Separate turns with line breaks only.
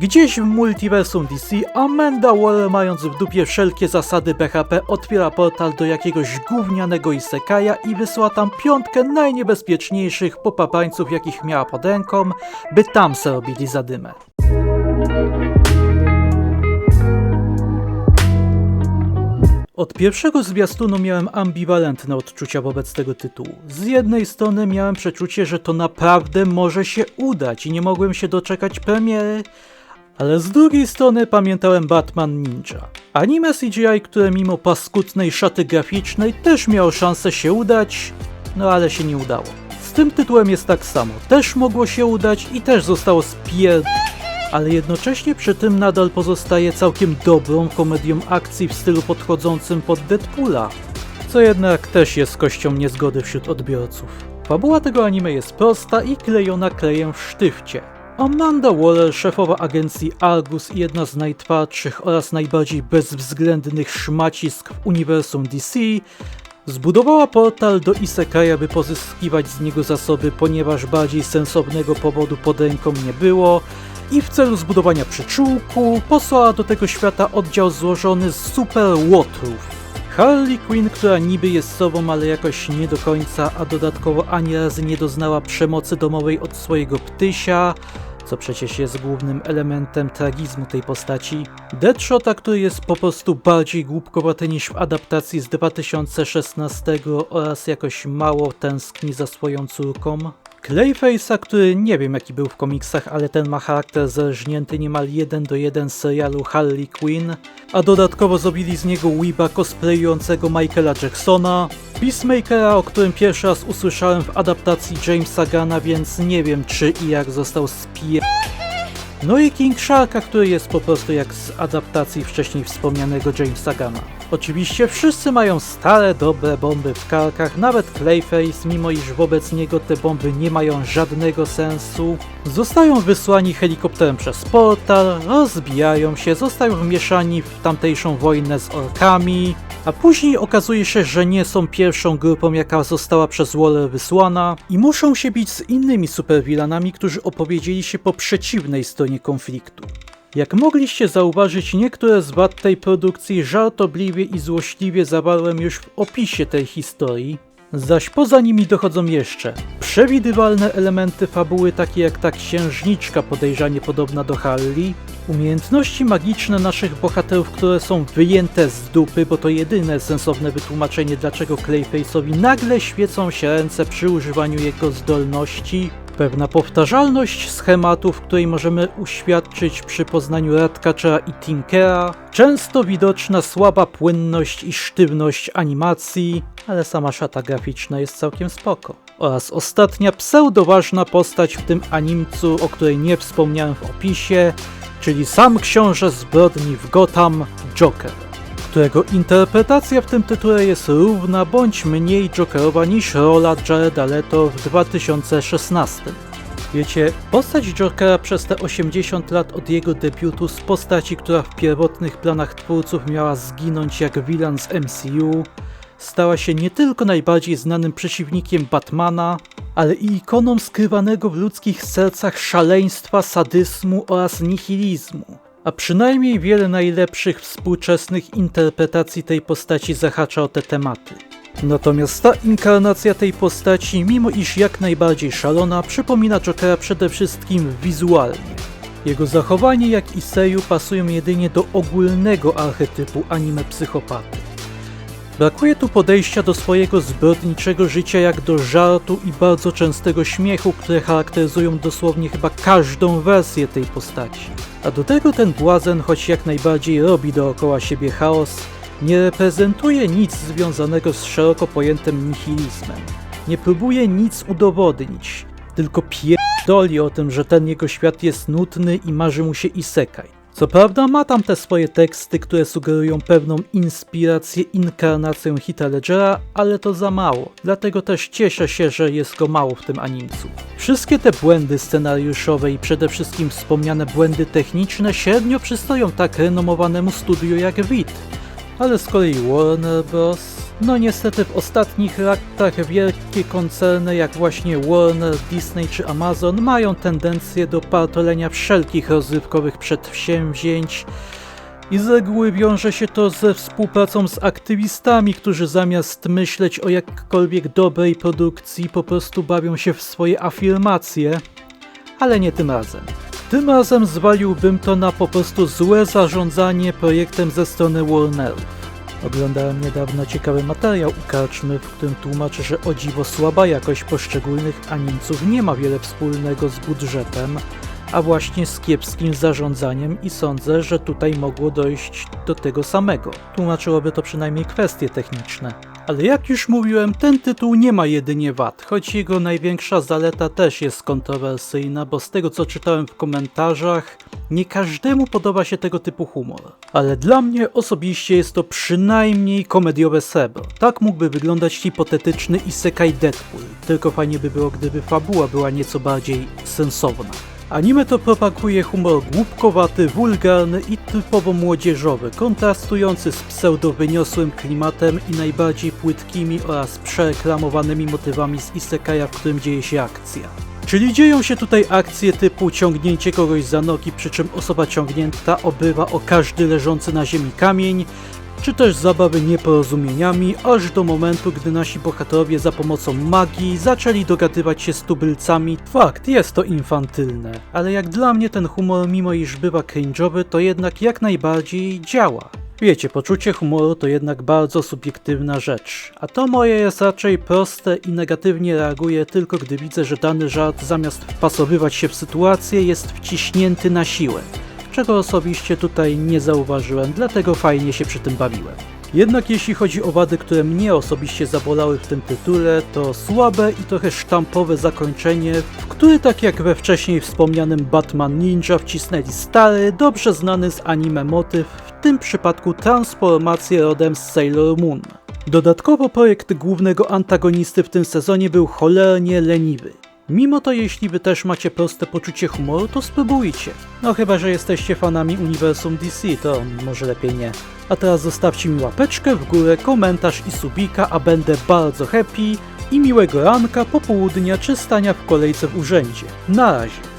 Gdzieś w multiversum DC Amanda Waller mając w dupie wszelkie zasady BHP otwiera portal do jakiegoś gównianego isekaja i wysyła tam piątkę najniebezpieczniejszych popapańców jakich miała pod ręką, by tam se robili zadymę. Od pierwszego zwiastunu miałem ambiwalentne odczucia wobec tego tytułu. Z jednej strony miałem przeczucie, że to naprawdę może się udać i nie mogłem się doczekać premiery, ale z drugiej strony pamiętałem Batman Ninja. Anime CGI, które mimo paskudnej szaty graficznej też miało szansę się udać, no ale się nie udało. Z tym tytułem jest tak samo. Też mogło się udać i też zostało spier... Ale jednocześnie przy tym nadal pozostaje całkiem dobrą komedią akcji w stylu podchodzącym pod Deadpoola. Co jednak też jest kością niezgody wśród odbiorców. Fabuła tego anime jest prosta i klejona klejem w sztywcie. Amanda Waller, szefowa agencji Argus i jedna z najtwardszych oraz najbardziej bezwzględnych szmacisk w uniwersum DC, zbudowała portal do Isekaja, by pozyskiwać z niego zasoby, ponieważ bardziej sensownego powodu pod ręką nie było i w celu zbudowania przyczółku posłała do tego świata oddział złożony z super łotrów. Harley Quinn, która niby jest sobą, ale jakoś nie do końca, a dodatkowo ani razy nie doznała przemocy domowej od swojego ptysia, co przecież jest głównym elementem tragizmu tej postaci. Deadshota, który jest po prostu bardziej głupkowaty niż w adaptacji z 2016 oraz jakoś mało tęskni za swoją córką. Clayface'a, który nie wiem jaki był w komiksach, ale ten ma charakter zerżnięty niemal jeden do jeden z serialu Harley Quinn, a dodatkowo zrobili z niego Weeba cosplayującego Michaela Jacksona, Peacemakera, o którym pierwszy raz usłyszałem w adaptacji Jamesa Gana, więc nie wiem czy i jak został spie... No i King Sharka, który jest po prostu jak z adaptacji wcześniej wspomnianego Jamesa Gana. Oczywiście wszyscy mają stare, dobre bomby w karkach, nawet Clayface, mimo iż wobec niego te bomby nie mają żadnego sensu. Zostają wysłani helikopterem przez portal, rozbijają się, zostają wmieszani w tamtejszą wojnę z orkami, a później okazuje się, że nie są pierwszą grupą, jaka została przez Waller wysłana i muszą się bić z innymi superwilanami, którzy opowiedzieli się po przeciwnej stronie konfliktu. Jak mogliście zauważyć, niektóre z wad tej produkcji żartobliwie i złośliwie zawarłem już w opisie tej historii, zaś poza nimi dochodzą jeszcze przewidywalne elementy fabuły takie jak ta księżniczka podejrzanie podobna do Harley, umiejętności magiczne naszych bohaterów, które są wyjęte z dupy, bo to jedyne sensowne wytłumaczenie dlaczego Clayface'owi nagle świecą się ręce przy używaniu jego zdolności, Pewna powtarzalność schematów, której możemy uświadczyć przy poznaniu Ratcatchera i Tinkera, często widoczna słaba płynność i sztywność animacji, ale sama szata graficzna jest całkiem spoko. Oraz ostatnia pseudoważna postać w tym animcu, o której nie wspomniałem w opisie, czyli sam książę zbrodni w Gotham, Joker którego interpretacja w tym tytule jest równa bądź mniej Jokerowa niż rola Jareda Leto w 2016. Wiecie, postać Jokera przez te 80 lat od jego debiutu z postaci, która w pierwotnych planach twórców miała zginąć jak villain z MCU, stała się nie tylko najbardziej znanym przeciwnikiem Batmana, ale i ikoną skrywanego w ludzkich sercach szaleństwa, sadyzmu oraz nihilizmu a przynajmniej wiele najlepszych współczesnych interpretacji tej postaci zahacza o te tematy. Natomiast ta inkarnacja tej postaci, mimo iż jak najbardziej szalona, przypomina Jokera przede wszystkim wizualnie. Jego zachowanie jak i seju pasują jedynie do ogólnego archetypu anime psychopaty. Brakuje tu podejścia do swojego zbrodniczego życia jak do żartu i bardzo częstego śmiechu, które charakteryzują dosłownie chyba każdą wersję tej postaci. A do tego ten błazen, choć jak najbardziej robi dookoła siebie chaos, nie reprezentuje nic związanego z szeroko pojętym nihilizmem. Nie próbuje nic udowodnić, tylko pierdoli o tym, że ten jego świat jest nudny i marzy mu się isekaj. Co prawda ma tam te swoje teksty, które sugerują pewną inspirację inkarnacją Hita Ledgera, ale to za mało. Dlatego też cieszę się, że jest go mało w tym animcu. Wszystkie te błędy scenariuszowe i przede wszystkim wspomniane błędy techniczne średnio przystoją tak renomowanemu studiu jak WIT. Ale z kolei Warner Bros No niestety w ostatnich latach wielkie koncerny jak właśnie Warner, Disney czy Amazon mają tendencję do partolenia wszelkich rozrywkowych przedsięwzięć i z reguły wiąże się to ze współpracą z aktywistami, którzy zamiast myśleć o jakkolwiek dobrej produkcji po prostu bawią się w swoje afirmacje, ale nie tym razem. Tym razem zwaliłbym to na po prostu złe zarządzanie projektem ze strony Warnerów. Oglądałem niedawno ciekawy materiał u Karczmy, w którym tłumaczy, że o dziwo słaba jakość poszczególnych animców nie ma wiele wspólnego z budżetem, a właśnie z kiepskim zarządzaniem i sądzę, że tutaj mogło dojść do tego samego. Tłumaczyłoby to przynajmniej kwestie techniczne. Ale jak już mówiłem, ten tytuł nie ma jedynie wad, choć jego największa zaleta też jest kontrowersyjna, bo z tego co czytałem w komentarzach, nie każdemu podoba się tego typu humor. Ale dla mnie osobiście jest to przynajmniej komediowe srebro. Tak mógłby wyglądać hipotetyczny Isekai Deadpool, tylko fajnie by było, gdyby fabuła była nieco bardziej sensowna. Anime to propaguje humor głupkowaty, wulgarny i typowo młodzieżowy, kontrastujący z pseudo-wyniosłym klimatem i najbardziej płytkimi oraz przereklamowanymi motywami z Isekaja, w którym dzieje się akcja. Czyli dzieją się tutaj akcje typu ciągnięcie kogoś za nogi, przy czym osoba ciągnięta obywa o każdy leżący na ziemi kamień, czy też zabawy nieporozumieniami, aż do momentu, gdy nasi bohaterowie za pomocą magii zaczęli dogadywać się z tubylcami. Fakt, jest to infantylne, ale jak dla mnie ten humor, mimo iż bywa cringe'owy, to jednak jak najbardziej działa. Wiecie, poczucie humoru to jednak bardzo subiektywna rzecz, a to moje jest raczej proste i negatywnie reaguję tylko gdy widzę, że dany żart zamiast wpasowywać się w sytuację jest wciśnięty na siłę czego osobiście tutaj nie zauważyłem, dlatego fajnie się przy tym bawiłem. Jednak jeśli chodzi o wady, które mnie osobiście zabolały w tym tytule, to słabe i trochę sztampowe zakończenie, w który tak jak we wcześniej wspomnianym Batman Ninja wcisnęli stary, dobrze znany z anime motyw, w tym przypadku transformację rodem z Sailor Moon. Dodatkowo projekt głównego antagonisty w tym sezonie był cholernie leniwy. Mimo to jeśli wy też macie proste poczucie humoru, to spróbujcie. No chyba, że jesteście fanami uniwersum DC, to może lepiej nie. A teraz zostawcie mi łapeczkę w górę, komentarz i subika, a będę bardzo happy i miłego ranka, popołudnia czy stania w kolejce w urzędzie. Na razie.